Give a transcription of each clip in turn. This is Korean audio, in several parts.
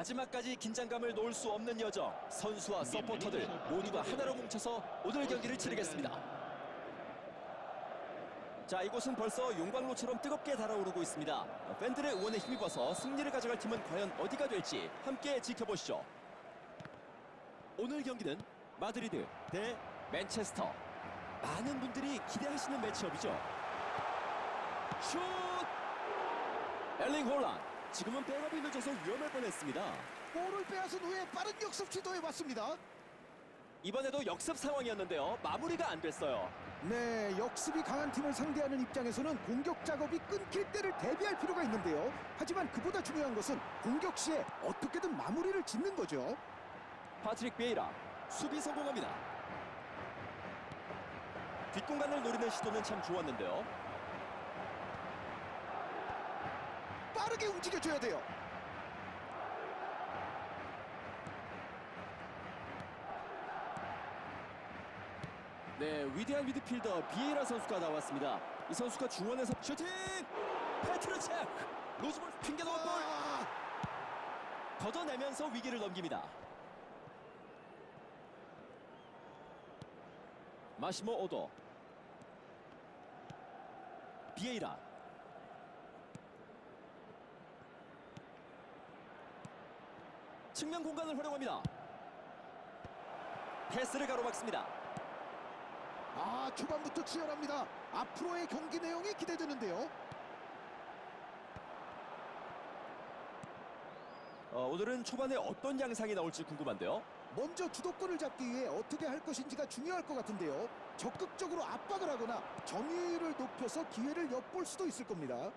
마지막까지 긴장감을 놓을 수 없는 여정. 선수와 서포터들 모두가 하나로 뭉쳐서 오늘 경기를 치르겠습니다. 자, 이곳은 벌써 용광로처럼 뜨겁게 달아오르고 있습니다. 팬들의 응원에 힘입어서 승리를 가져갈 팀은 과연 어디가 될지 함께 지켜보시죠. 오늘 경기는 마드리드 대 맨체스터. 많은 분들이 기대하시는 매치업이죠. 슛! 엘링 홀란. 지금은 백업이 늦어서 위험할 뻔했습니다. 볼을 빼앗은 후에 빠른 역습 시도해봤습니다. 이번에도 역습 상황이었는데요. 마무리가 안 됐어요. 네, 역습이 강한 팀을 상대하는 입장에서는 공격 작업이 끊길 때를 대비할 필요가 있는데요. 하지만 그보다 중요한 것은 공격 시에 어떻게든 마무리를 짓는 거죠. 파트릭 베이라 수비 성공합니다. 뒷공간을 노리는 시도는 참 좋았는데요. 빠르게 움직여줘야 돼요. 네, 위대한 미드필더 비에이라 선수가 나왔습니다. 이 선수가 중원에서 슈팅! 페트르체크! 로즈볼 핑계 넣은 볼! 아, 걷어내면서 위기를 넘깁니다. 마시모 오도 비에이라 측면 공간을 활용합니다. 패스를 가로막습니다. 아, 초반부터 치열합니다. 앞으로의 경기 내용이 기대되는데요. 어, 오늘은 초반에 어떤 양상이 나올지 궁금한데요. 먼저 주도권을 잡기 위해 어떻게 할 것인지가 중요할 것 같은데요. 적극적으로 압박을 하거나 점유율을 높여서 기회를 엿볼 수도 있을 겁니다.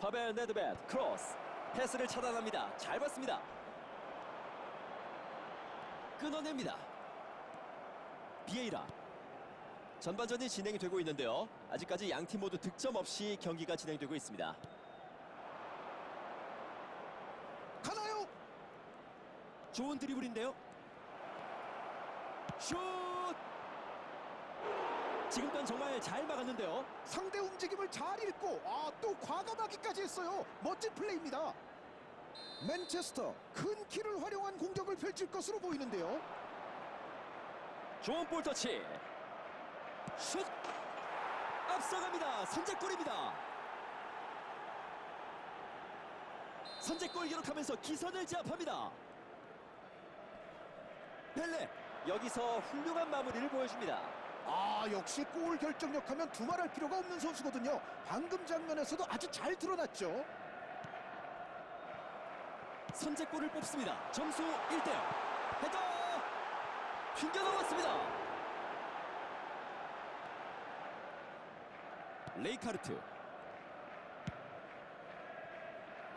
파벨 네드벳 크로스 패스를 차단합니다. 잘 봤습니다. 끊어냅니다. 비에이라 전반전이 진행이 되고 있는데요. 아직까지 양 팀 모두 득점 없이 경기가 진행되고 있습니다. 가나요? 좋은 드리블인데요. 슛! 지금 건 정말 잘 막았는데요. 상대 움직임을 잘 읽고 아, 또 과감하기까지 했어요. 멋진 플레이입니다. 맨체스터 큰 키를 활용한 공격을 펼칠 것으로 보이는데요. 좋은 볼 터치. 슛! 앞서갑니다. 선제골입니다. 선제골 기록하면서 기선을 제압합니다. 펠레 여기서 훌륭한 마무리를 보여줍니다. 아 역시 골 결정력 하면 두말할 필요가 없는 선수거든요. 방금 장면에서도 아주 잘 드러났죠. 선제골을 뽑습니다. 점수 1대0. 헤더! 튕겨 나왔습니다. 레이카르트.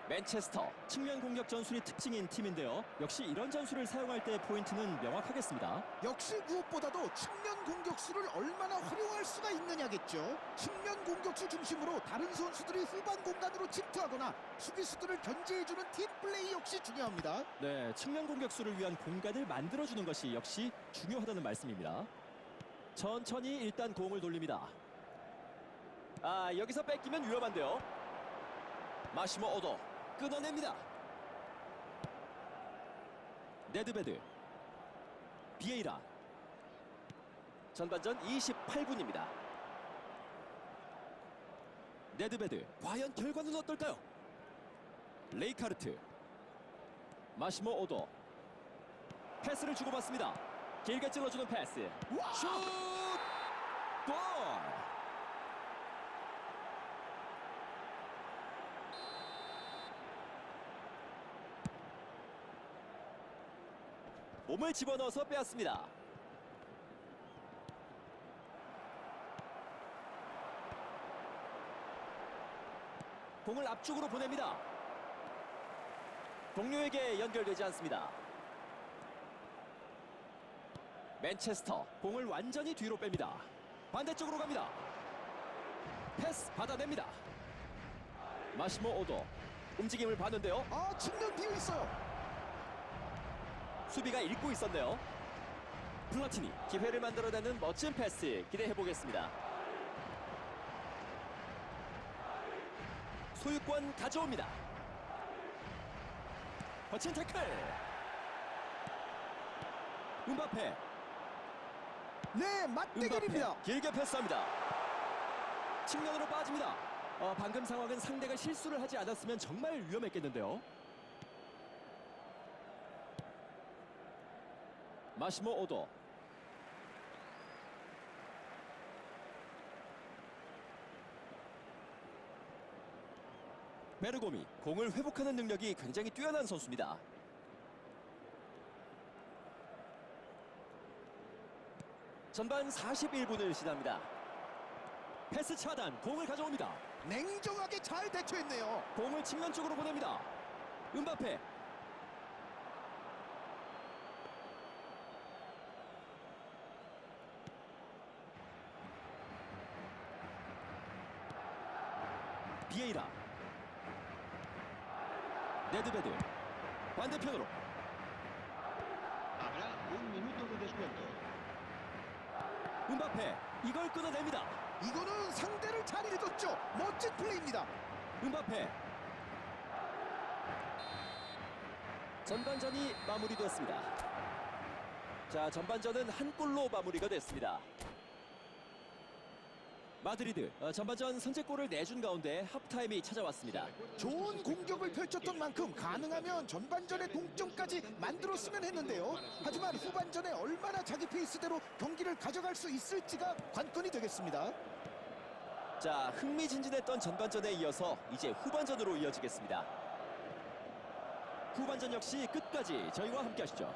맨체스터 측면 공격 전술이 특징인 팀인데요. 역시 이런 전술을 사용할 때 포인트는 명확하겠습니다. 역시 무엇보다도 측면 공격수를 얼마나 활용할 수가 있느냐겠죠. 측면 공격수 중심으로 다른 선수들이 후반 공간으로 침투하거나 수비수들을 견제해주는 팀 플레이 역시 중요합니다. 네, 측면 공격수를 위한 공간을 만들어주는 것이 역시 중요하다는 말씀입니다. 천천히 일단 공을 돌립니다. 아, 여기서 뺏기면 위험한데요. 마시모 오도 끊어냅니다. 네드베드 비에이라 전반전 28분입니다. 네드베드 과연 결과는 어떨까요? 레이카르트 마시모 오도 패스를 주고받습니다. 길게 찔러주는 패스. 와! 슛! 골! 몸을 집어넣어서 빼앗습니다. 공을 앞쪽으로 보냅니다. 동료에게 연결되지 않습니다. 맨체스터 공을 완전히 뒤로 뺍니다. 반대쪽으로 갑니다. 패스 받아냅니다. 마시모 오도 움직임을 봤는데요. 아 측면 비어 있어요. 수비가 읽고 있었네요. 플라티니 기회를 만들어내는 멋진 패스 기대해 보겠습니다. 소유권 가져옵니다. 거친 태클. 음바페. 네, 맞대결입니다. 음바페 길게 패스합니다. 측면으로 빠집니다. 어, 방금 상황은 상대가 실수를 하지 않았으면 정말 위험했겠는데요. 마시모 오도. 베르고미 공을 회복하는 능력이 굉장히 뛰어난 선수입니다. 전반 41분을 지납니다. 패스 차단, 공을 가져옵니다. 냉정하게 잘 대처했네요. 공을 측면 쪽으로 보냅니다. 음바페. 비에이라. 네드베드. 반대편으로. 음바페. 이걸 끊어냅니다. 이거는 상대를 잘 읽었죠. 멋진 플레이입니다. 음바페. 전반전이 마무리되었습니다. 자, 전반전은 한 골로 마무리가 됐습니다. 마드리드 어, 전반전 선제골을 내준 가운데 하프타임이 찾아왔습니다. 좋은 공격을 펼쳤던 만큼 가능하면 전반전에 동점까지 만들었으면 했는데요. 하지만 후반전에 얼마나 자기 페이스대로 경기를 가져갈 수 있을지가 관건이 되겠습니다. 자, 흥미진진했던 전반전에 이어서 이제 후반전으로 이어지겠습니다. 후반전 역시 끝까지 저희와 함께 하시죠.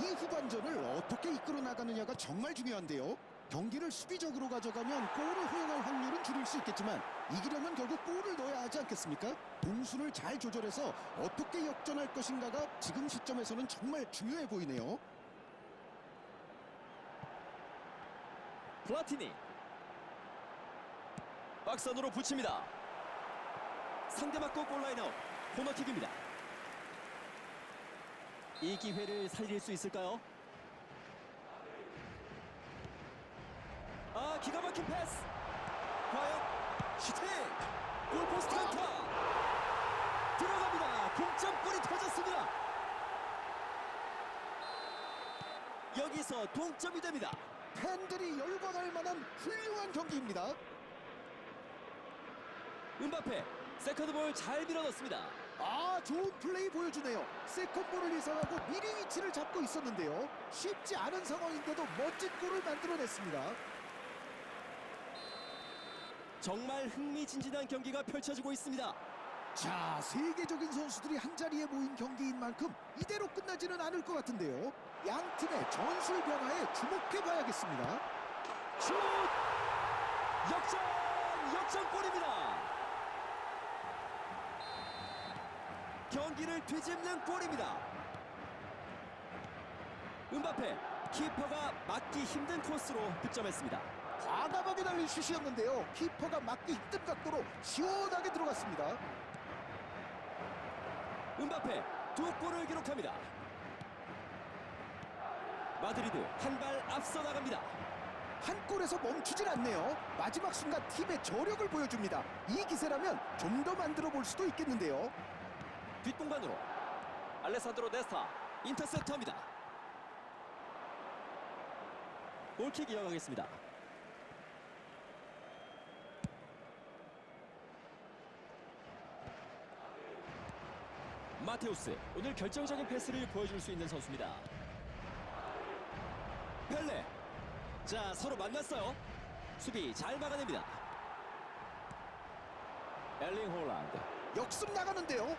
이 후반전을 어떻게 이끌어 나가느냐가 정말 중요한데요. 경기를 수비적으로 가져가면 골을 허용할 확률은 줄일 수 있겠지만 이기려면 결국 골을 넣어야 하지 않겠습니까? 공수를 잘 조절해서 어떻게 역전할 것인가가 지금 시점에서는 정말 중요해 보이네요. 플라티니 박스 안으로 붙입니다 상대 맞고 골라인 아웃 코너킥입니다 이 기회를 살릴 수 있을까요? 아 기가 막힌 패스 과연 슈팅 골포스트 안타 들어갑니다 동점골이 터졌습니다 여기서 동점이 됩니다 팬들이 열광할 만한 훌륭한 경기입니다. 음바페 세컨드 볼 잘 밀어넣습니다 아 좋은 플레이 보여주네요. 세컨볼을 이상하고 미리 위치를 잡고 있었는데요. 쉽지 않은 상황인데도 멋진 골을 만들어냈습니다. 정말 흥미진진한 경기가 펼쳐지고 있습니다. 자, 세계적인 선수들이 한 자리에 모인 경기인 만큼 이대로 끝나지는 않을 것 같은데요. 양 팀의 전술 변화에 주목해 봐야겠습니다. 슛! 역전! 역전골입니다. 경기를 뒤집는 골입니다. 음바페 키퍼가 막기 힘든 코스로 득점했습니다. 과감하게 날린 슛이었는데요. 키퍼가 막기 힘든 각도로 시원하게 들어갔습니다. 음바페 두 골을 기록합니다. 마드리드 한 발 앞서 나갑니다. 한 골에서 멈추질 않네요. 마지막 순간 팀의 저력을 보여줍니다. 이 기세라면 좀 더 만들어 볼 수도 있겠는데요. 뒷공간으로 알레산드로 네스타 인터셉트합니다. 골킥 이어가겠습니다. 마테우스 오늘 결정적인 패스를 보여줄 수 있는 선수입니다. 펠레 자 서로 만났어요. 수비 잘 막아냅니다. 엘링 홀란드 역습 나가는데요.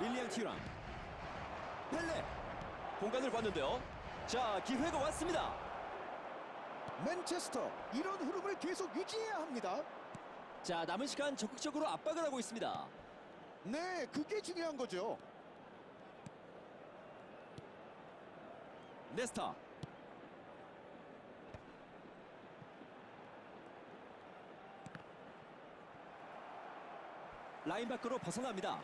릴리안 티랑 펠레 공간을 봤는데요 자 기회가 왔습니다 맨체스터 이런 흐름을 계속 유지해야 합니다. 자 남은 시간 적극적으로 압박을 하고 있습니다 네, 그게 중요한 거죠. 네스타 라인 밖으로 벗어납니다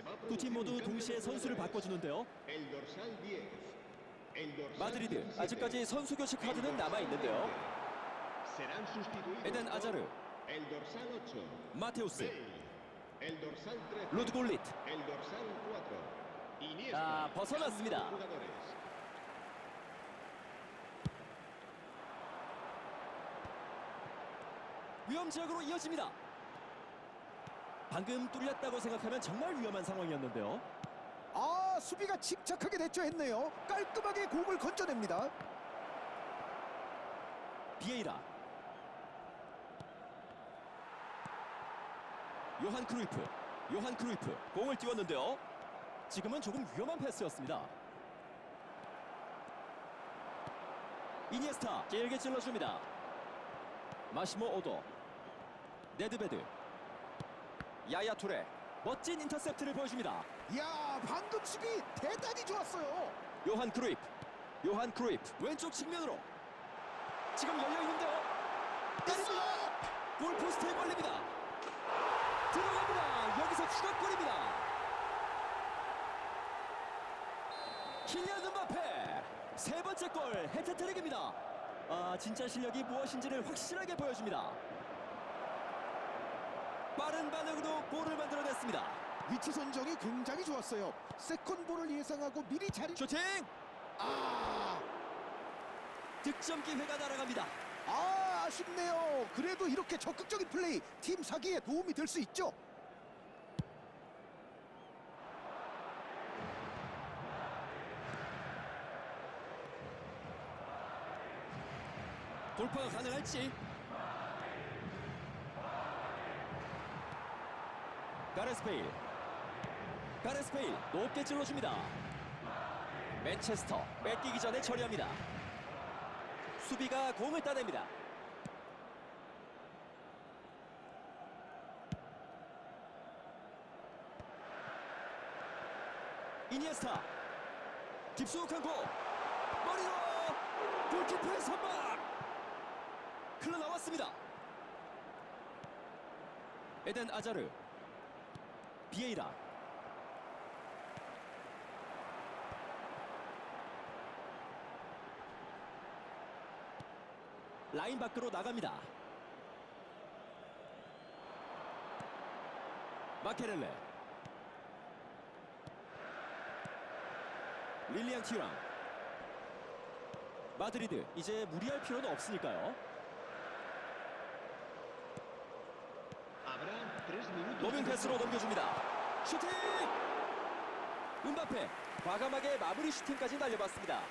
두 팀 모두 동시에 선수를. 바꿔주는데요. El dorsal 10. El dorsal 마드리드 17. 아직까지 선수 교체 카드는 남아 있는데요. 20. Serán sustituidos Eden por Azaru. El dorsal 8. 마테우스, Bale. El dorsal 13. 로드 골릿. El dorsal 4. Iniesta. 아, 벗어났습니다. 위험 지역으로 이어집니다. 방금 뚫렸다고 생각하면 정말 위험한 상황이었는데요. 아 수비가 침착하게 대처했네요. 깔끔하게 공을 건져냅니다. 비에이라. 요한 크루이프. 요한 크루이프. 공을 띄웠는데요. 지금은 조금 위험한 패스였습니다. 이니에스타 길게 찔러줍니다. 마시모 오도. 네드베드. 야야 투레. 멋진 인터셉트를 보여줍니다. 이야 방금 수비 대단히 좋았어요. 요한 크루이프. 요한 크루이프. 왼쪽 측면으로. 지금 열려 있는데요. 때립니다. 골 포스트에 걸립니다. 들어갑니다. 여기서 추가골입니다. 킬리안 음바페 세 번째 골 해트트릭입니다. 아 진짜 실력이 무엇인지를 확실하게 보여줍니다. 빠른 반응으로 골을 만들어냈습니다. 위치 선정이 굉장히 좋았어요. 세컨볼을 예상하고 미리 자리. 슈팅 아, 득점 기회가 날아갑니다. 아 아쉽네요. 그래도 이렇게 적극적인 플레이 팀 사기에 도움이 될 수 있죠. 돌파가 가능할지 가레스페일. 가레스페일 높게 찔러줍니다. 맨체스터 뺏기기 전에 처리합니다. 수비가 공을 따냅니다. 이니에스타. 깊숙한 공. 머리로 골키퍼의 선방 흘러 나왔습니다. 에덴 아자르 비에이라 라인 밖으로 나갑니다. 마케렐레 릴리안 티랑 마드리드 이제 무리할 필요는 없으니까요. De 패스로. 넘겨줍니다. 슈팅! 은바페 과감하게 마무리 슈팅까지 날려봤습니다.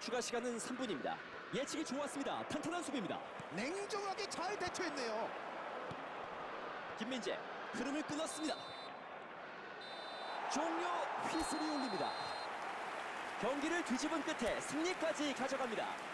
추가 시간은 3분입니다. 예측이 좋았습니다. 탄탄한 수비입니다. 냉정하게 잘 대처했네요. 김민재 흐름을 끊었습니다. 종료 휘슬이 울립니다. 경기를 뒤집은 끝에 승리까지 가져갑니다.